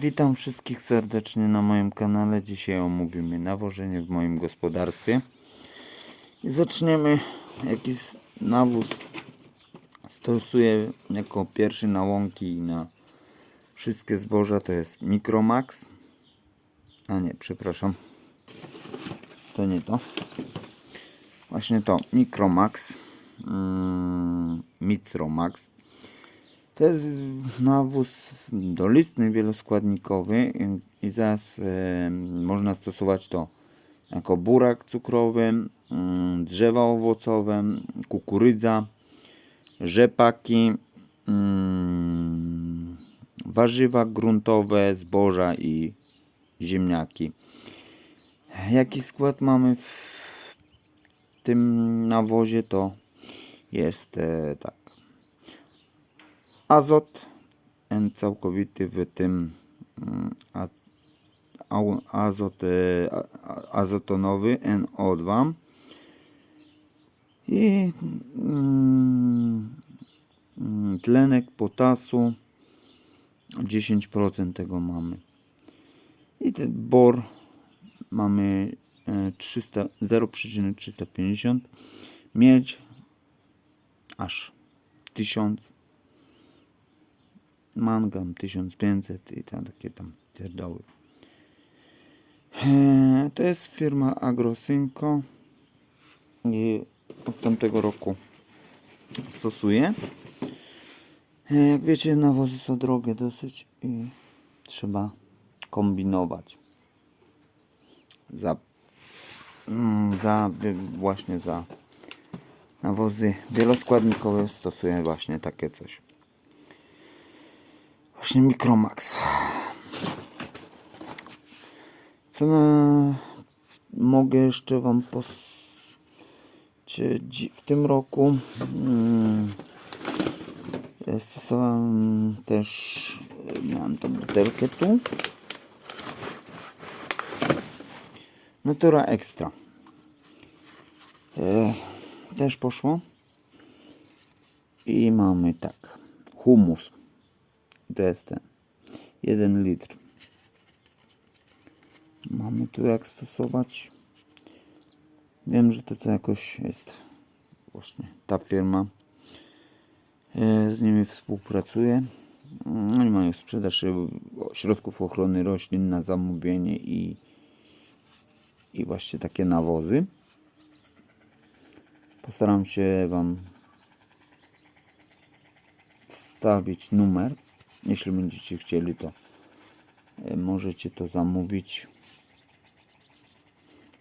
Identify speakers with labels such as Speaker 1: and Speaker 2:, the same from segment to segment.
Speaker 1: Witam wszystkich serdecznie na moim kanale. Dzisiaj omówimy nawożenie w moim gospodarstwie. I zaczniemy jaki s- nawóz stosuję jako pierwszy na łąki i na wszystkie zboża. To jest Micromax. A nie, przepraszam. To nie to. Właśnie to Micromax. Mm, Micromax. To jest nawóz dolistny, wieloskładnikowy i- i zaraz e, można stosować to jako burak cukrowy, mm, drzewa owocowe, kukurydza, rzepaki, warzywa gruntowe, zboża i ziemniaki. Jaki skład mamy w tym nawozie to jest tak azot N całkowity w tym mm, azot e, azotonowy NO2 i mm, mm, tlenek potasu 10% tego mamy. I ten bor mamy e, 300 0,350 miedź aż 1000 mangan 1500 i tam takie tam pierdoły. Eee, To jest firma Agrosynco i od tamtego roku stosuję. Eee, Jak wiecie nawozy są drogie dosyć i trzeba kombinować. Za, mm, za właśnie za nawozy wieloskładnikowe stosuję właśnie takie coś. Właśnie Micromax. Co na... mogę jeszcze Wam dzi- w tym roku mm, ja stosowałem też e, miałem tą butelkę tu. Natura Extra. E, też poszło. I mamy tak humus to ten 1 litr. Mamy tu jak stosować? Wiem, że to co jakoś jest właśnie ta firma E, z nimi współpracuję oni mają sprzedaż e, środków ochrony roślin na zamówienie i i właśnie takie nawozy. Postaram się Wam wstawić numer. Jeśli będziecie chcieli, to e, możecie to zamówić.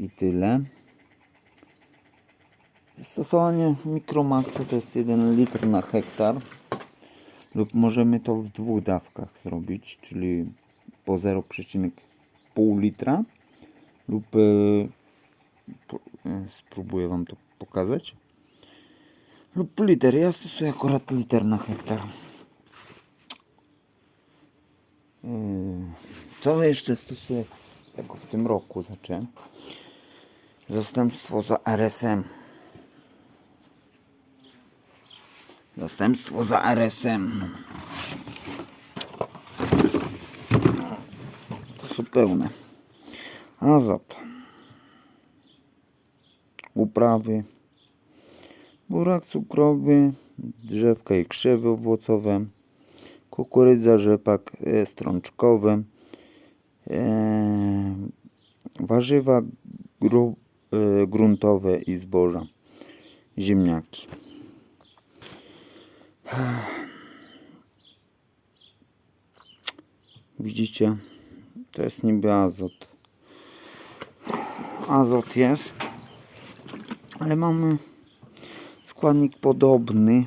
Speaker 1: I tyle. Stosowanie Micromaxa to jest 1 litr na hektar. Lub możemy to w dwóch dawkach zrobić, czyli po 0,5 litra. Lub e, e, spróbuję Wam to pokazać lub liter. Ja stosuję akurat liter na hektar. Yy, Co jeszcze stosuję? Jako w tym roku zacząłem. Zastępstwo za RSM. Zastępstwo za RSM. To są pełne. Azot. Uprawy burak cukrowy, drzewka i krzewy owocowe, kukurydza, rzepak e, strączkowy, e, warzywa gru, e, gruntowe i zboża, ziemniaki. Widzicie, to jest niby azot. Azot jest, ale mamy składnik podobny,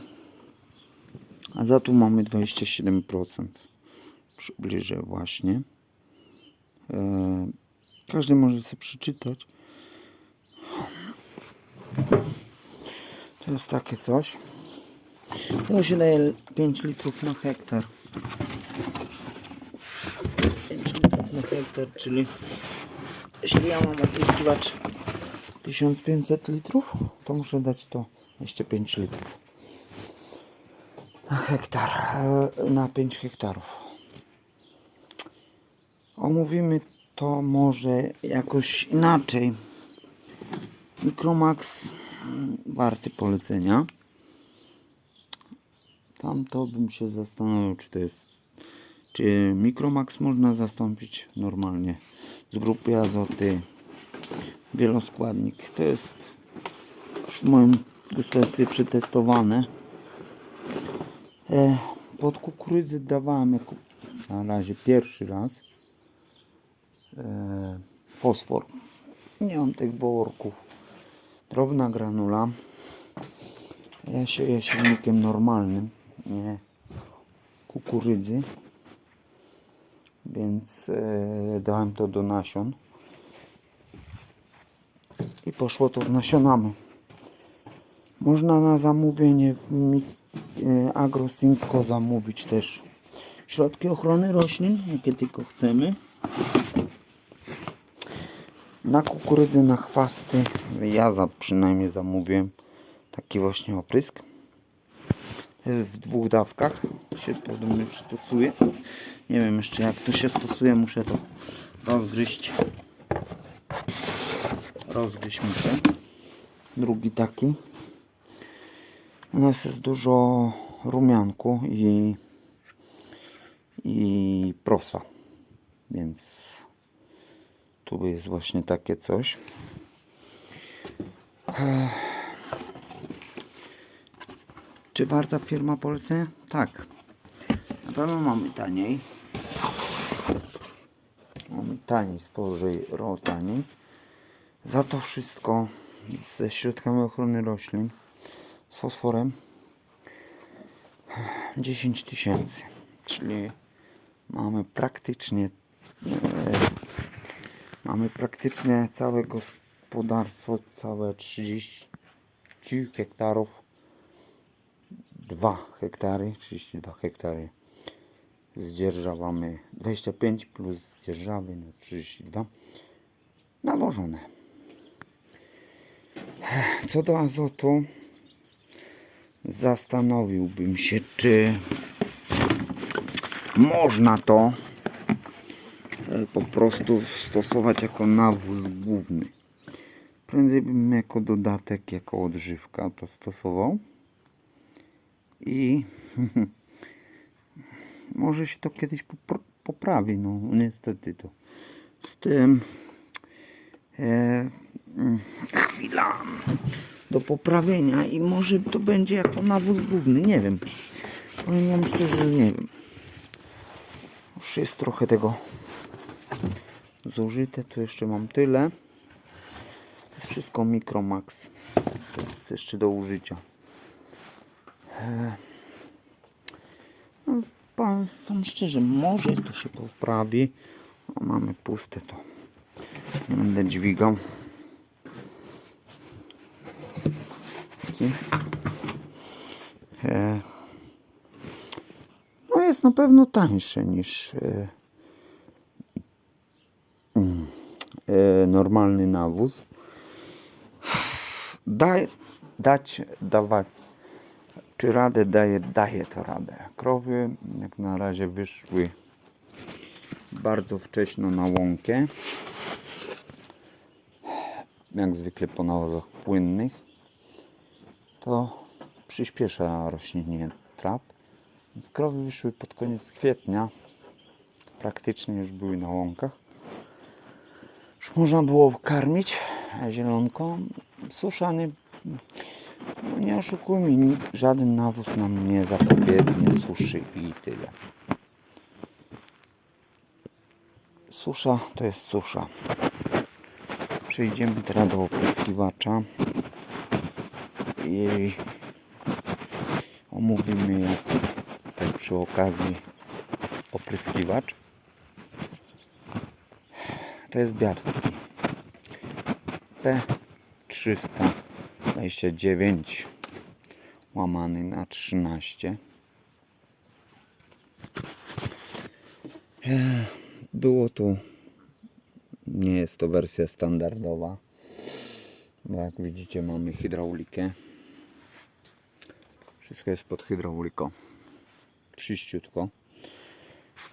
Speaker 1: a za tu mamy 27%. Przybliżę właśnie. E, każdy może sobie przeczytać. To jest takie coś. To się daje 5 litrów na hektar. 5 litrów na hektar, czyli jeśli ja mam odzyskiwać 1500 litrów, to muszę dać to 25 litrów na hektar, e, na 5 hektarów. Omówimy to może jakoś inaczej. Micromax mm, warty polecenia. Tam to bym się zastanowił, czy to jest. Czy Micromax można zastąpić normalnie z grupy azoty wieloskładnik. To jest w moim gospodarstwie przetestowane. E, pod kukurydzę dawałem jako na razie pierwszy raz e, fosfor. Nie mam tych worków. Drobna granula. Ja sieję silnikiem normalnym, nie kukurydzy. Więc e, dałem to do nasion. I poszło to w nasionamy. Można na zamówienie w e, AgroSynco zamówić też środki ochrony roślin, jakie tylko chcemy. Na kukurydzę, na chwasty, ja za, przynajmniej zamówiłem taki właśnie oprysk. Jest w dwóch dawkach, się podobno już stosuje. Nie wiem jeszcze jak to się stosuje, muszę to rozgryźć. Rozgryź muszę. Drugi taki. U nas jest dużo rumianku i, i prosa. Więc tu jest właśnie takie coś. Czy warta firma polecenia? Tak. Na pewno mamy taniej. Mamy taniej, sporo taniej. Za to wszystko ze środkami ochrony roślin, z fosforem 10 tysięcy. Czyli mamy praktycznie e, mamy praktycznie całe gospodarstwo, całe 30 hektarów 2 hektary, 32 hektary z dzierżawami 25 plus dzierżawy no 32 nawożone. Co do azotu zastanowiłbym się czy można to e, po prostu stosować jako nawóz główny. Prędzej bym jako dodatek, jako odżywka to stosował. I może się to kiedyś popr- poprawi, no niestety to. Z tym e, mm, chwila do poprawienia i może to będzie jako nawóz główny, nie wiem powiem wam szczerze, nie wiem już jest trochę tego zużyte, tu jeszcze mam tyle to jest wszystko Micromax to jest jeszcze do użycia no, powiem wam szczerze, może to się poprawi. O, mamy puste to. Nie będę dźwigał. Taki. E, no jest na pewno tańsze niż e, e, normalny nawóz. Daj, dać, dawać czy radę daje? Daje to radę. Krowy jak na razie wyszły bardzo wcześnie na łąkę. Jak zwykle po nawozach płynnych. To przyspiesza rośnienie trap. Więc krowy wyszły pod koniec kwietnia. Praktycznie już były na łąkach. Już można było karmić zielonką. Suszany no nie oszukujmy, żaden nawóz nam nie zapobiegnie suszy i tyle. Susza to jest susza. Przejdziemy teraz do opryskiwacza i omówimy tak przy okazji opryskiwacz. To jest biarski. P329 łamany na 13 Ech, było tu nie jest to wersja standardowa bo jak widzicie mamy hydraulikę wszystko jest pod hydrauliką czyściutko.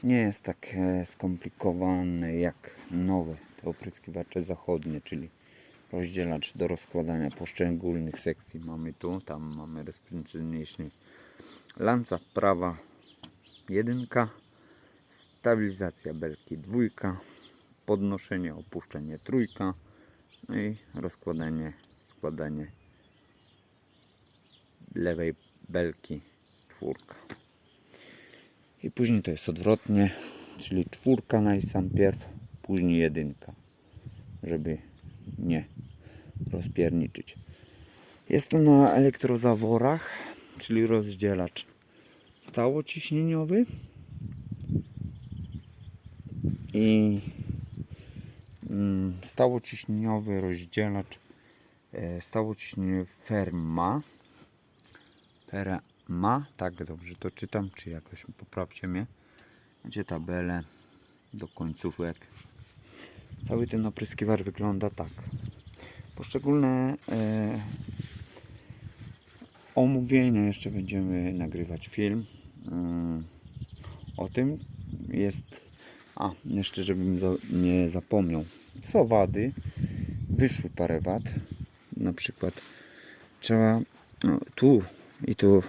Speaker 1: Nie jest tak skomplikowane jak nowe te opryskiwacze zachodnie, czyli rozdzielacz do rozkładania poszczególnych sekcji mamy tu, tam mamy rozprzestrzenienie lanca prawa jedynka, stabilizacja belki dwójka, podnoszenie, opuszczenie trójka, no i rozkładanie, składanie lewej belki czwórka. I później to jest odwrotnie, czyli czwórka najsam pierw, później jedynka, żeby nie rozpierniczyć. Jest to na elektrozaworach, czyli rozdzielacz stałociśnieniowy i mm, stałociśnieniowy rozdzielacz e, stałociśnieniowy Ferma Ferma, tak dobrze to czytam, czy jakoś poprawcie mnie. Macie tabelę do końcówek. Cały ten opryskiwacz wygląda tak. Poszczególne e, omówienia jeszcze będziemy nagrywać film. Mm, o tym jest a jeszcze żebym za, nie zapomniał. Są wady? Wyszły parę wad. Na przykład trzeba no, tu i tu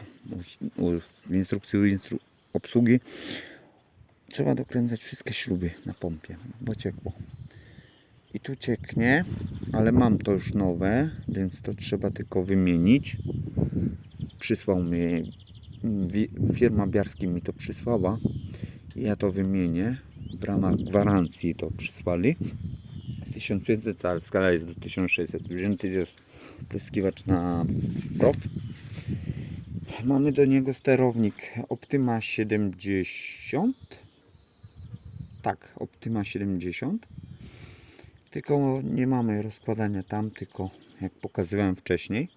Speaker 1: w instrukcji instru, obsługi trzeba dokręcać wszystkie śruby na pompie bo ciekło. I tu cieknie ale mam to już nowe więc to trzeba tylko wymienić. Przysłał mi firma Biarski mi to przysłała. Ja to wymienię. W ramach gwarancji to przysłali. Z 1500 ale skala jest do 1600 wzięty jest pryskiwacz na PROW mamy do niego sterownik Optima 70 tak Optima 70 tylko nie mamy rozkładania tam tylko jak pokazywałem wcześniej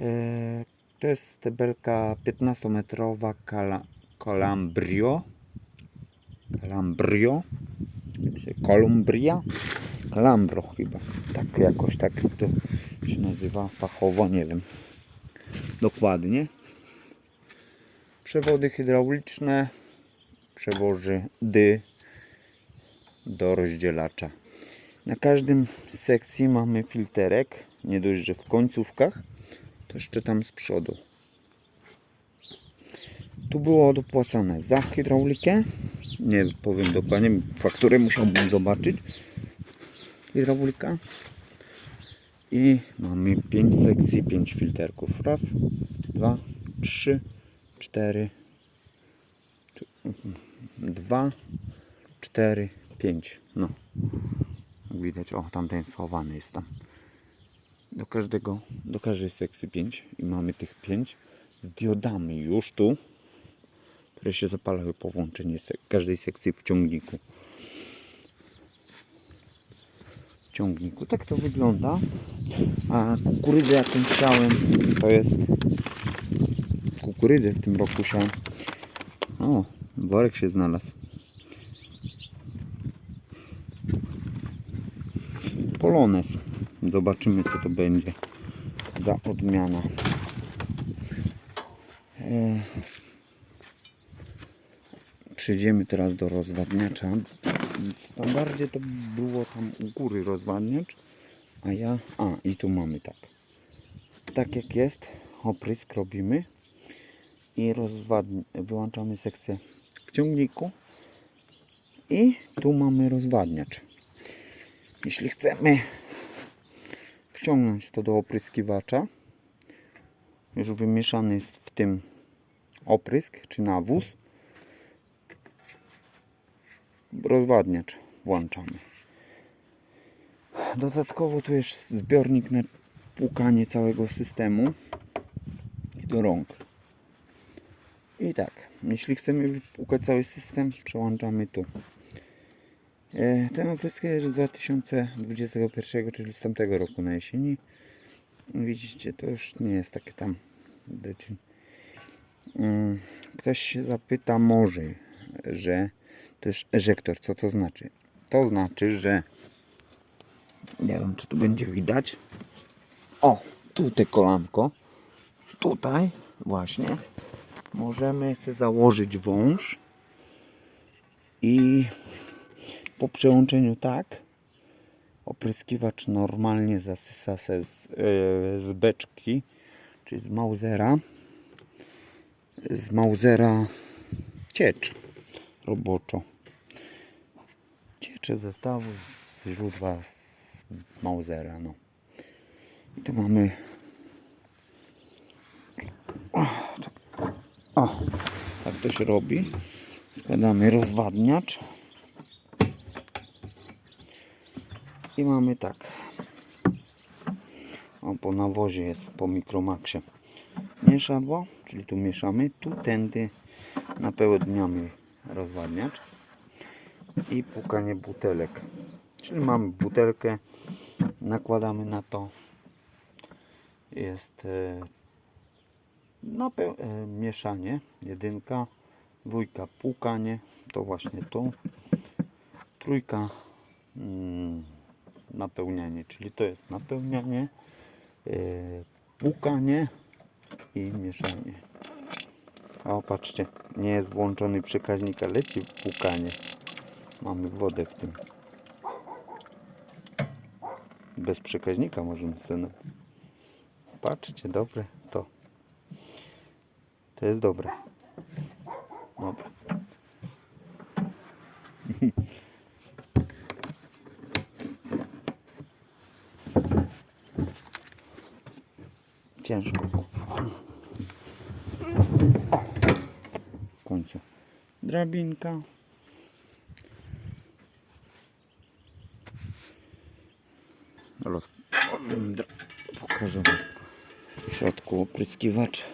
Speaker 1: Eee, to jest tebelka 15-metrowa Cala- Calambrio. Calambrio. czy Columbria. Calambro chyba. Tak jakoś tak to się nazywa fachowo, nie wiem. Dokładnie. Przewody hydrauliczne. Przewody do rozdzielacza. Na każdym z sekcji mamy filterek. Nie dość, że w końcówkach to jeszcze tam z przodu. Tu było dopłacone za hydraulikę. Nie powiem dokładnie, fakturę musiałbym zobaczyć. Hydraulika. I mamy 5 sekcji, 5 filterków. Raz, dwa, trzy, cztery, cz- dwa, cztery, pięć. No. Widać, o tamten schowany jest tam do każdego, do każdej sekcji 5 i mamy tych 5 z diodami już tu, które się zapalały po włączeniu każdej sekcji w ciągniku. Ciągniku. Tak to wygląda. A kukurydzę jaką chciałem, to jest kukurydzę w tym roku siałem. O, worek się znalazł. Polones. Zobaczymy co to będzie za odmiana. E, Przejdziemy teraz do rozwadniacza. Tam bardziej to było tam u góry rozwadniacz, a ja... A, i tu mamy tak. Tak jak jest, oprysk robimy i wyłączamy sekcję w ciągniku i tu mamy rozwadniacz. Jeśli chcemy wciągnąć to do opryskiwacza. Już wymieszany jest w tym oprysk czy nawóz. Rozwadniacz włączamy. Dodatkowo tu jest zbiornik na płukanie całego systemu i do rąk. I tak, jeśli chcemy wypłukać cały system, przełączamy tu. E, oprysk jest z 2021, czyli z tamtego roku na jesieni. Widzicie, to już nie jest takie tam. Mm, Ktoś się zapyta może, że to jest. Co to znaczy? To znaczy, że nie wiem, czy tu będzie widać. O, tu te kolanko. Tutaj właśnie możemy sobie założyć wąż I po przełączeniu tak opryskiwacz normalnie zasysa se z, e, z beczki, czyli z Mausera. Z Mausera ciecz roboczo. Ciecze zestawu z źródła z Mausera. No. I tu mamy. O, o, tak to się robi. Składamy rozwadniacz. I mamy tak. O, po nawozie jest, po mikromaksie. Mieszadło, czyli tu mieszamy. Tu tędy napełniamy rozwadniacz. I pukanie butelek. Czyli mamy butelkę, nakładamy na to. Jest e, napeł- e, mieszanie, jedynka, dwójka płukanie, to właśnie tu, trójka mm, napełnianie, czyli to jest napełnianie, e, płukanie i mieszanie. O, patrzcie, nie jest włączony przekaźnik, a leci płukanie. Mamy wodę w tym. Bez przekaźnika możemy sobie. Patrzcie, dobre to. To jest dobre. Dobra. Ciężko. O, w końcu. Drabinka. Roz... Pokażę w środku opryskiwacz.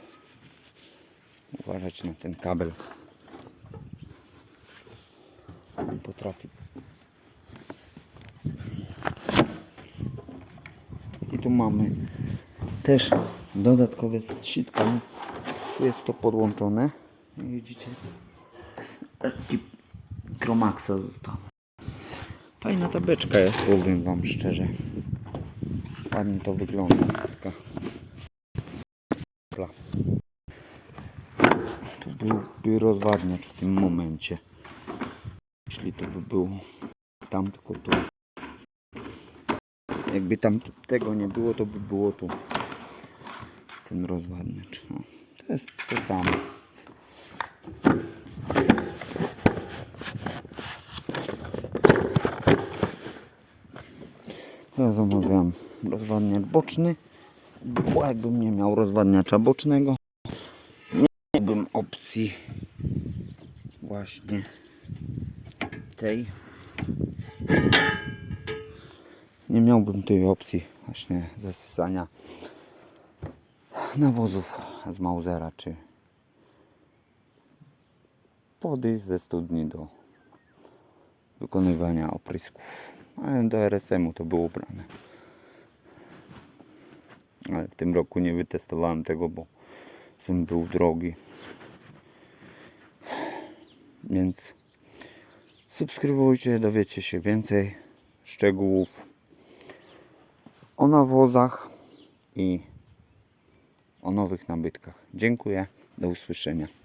Speaker 1: Uważać na ten kabel. Potrafi. I tu mamy też dodatkowe sitka. Tu jest to podłączone. Widzicie, taki Chromaxa został. Fajna tabeczka jest, powiem wam szczerze. Ładnie to wygląda. Taka. Tu byłby rozwadniacz w tym momencie. Jeśli to by było tam, tylko tu. Jakby tam tego nie było, to by było tu ten rozwadniacz. No, to jest to samo. Ja zamawiam rozwadniacz boczny, bo jakbym nie miał rozwadniacza bocznego, nie miałbym opcji właśnie tej. Nie miałbym tej opcji właśnie zasysania nawozów z Mausera czy wody ze studni do wykonywania oprysków. Ale do RSM-u to było brane. Ale w tym roku nie wytestowałem tego, bo syn był drogi. Więc subskrybujcie, dowiecie się więcej szczegółów o nawozach i o nowych nabytkach. Dziękuję, do usłyszenia.